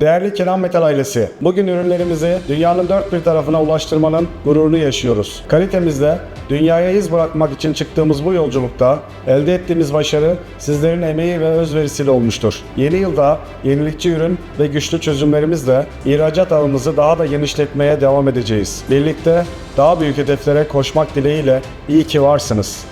Değerli Kenan Metal ailesi, bugün ürünlerimizi dünyanın dört bir tarafına ulaştırmanın gururunu yaşıyoruz. Kalitemizle dünyaya iz bırakmak için çıktığımız bu yolculukta elde ettiğimiz başarı sizlerin emeği ve özverisiyle olmuştur. Yeni yılda yenilikçi ürün ve güçlü çözümlerimizle ihracat ağımızı daha da genişletmeye devam edeceğiz. Birlikte daha büyük hedeflere koşmak dileğiyle iyi ki varsınız.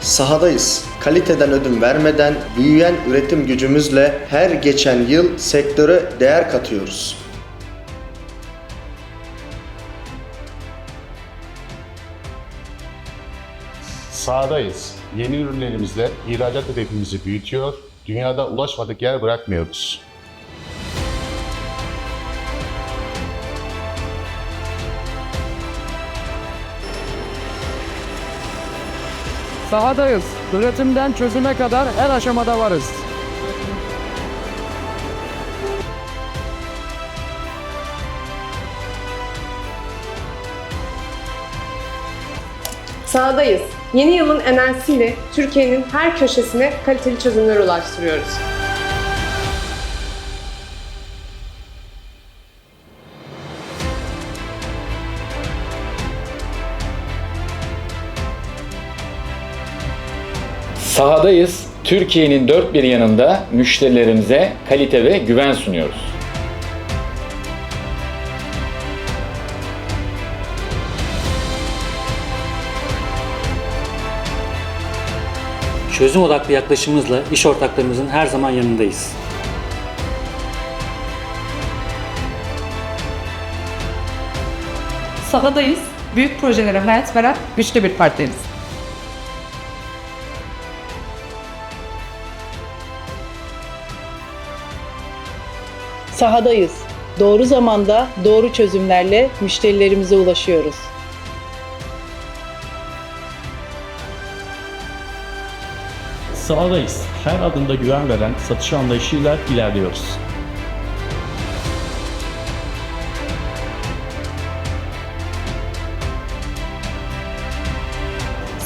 Sahadayız. Kaliteden ödün vermeden büyüyen üretim gücümüzle her geçen yıl sektöre değer katıyoruz. Sahadayız. Yeni ürünlerimizle ihracat hedefimizi büyütüyor, dünyada ulaşmadık yer bırakmıyoruz. Sahadayız. Üretimden çözüme kadar her aşamada varız. Sahadayız. Yeni yılın enerjisiyle Türkiye'nin her köşesine kaliteli çözümler ulaştırıyoruz. Sahadayız. Türkiye'nin dört bir yanında müşterilerimize kalite ve güven sunuyoruz. Çözüm odaklı yaklaşımımızla iş ortaklarımızın her zaman yanındayız. Sahadayız. Büyük projelere hayat veren güçlü bir partneriz. Sahadayız. Doğru zamanda, doğru çözümlerle müşterilerimize ulaşıyoruz. Sahadayız. Her adımda güven veren satış anlayışıyla ilerliyoruz.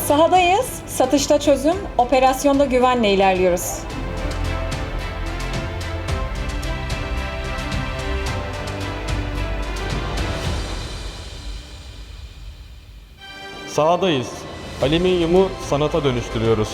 Sahadayız. Satışta çözüm, operasyonda güvenle ilerliyoruz. Sahadayız. Alüminyumu sanata dönüştürüyoruz.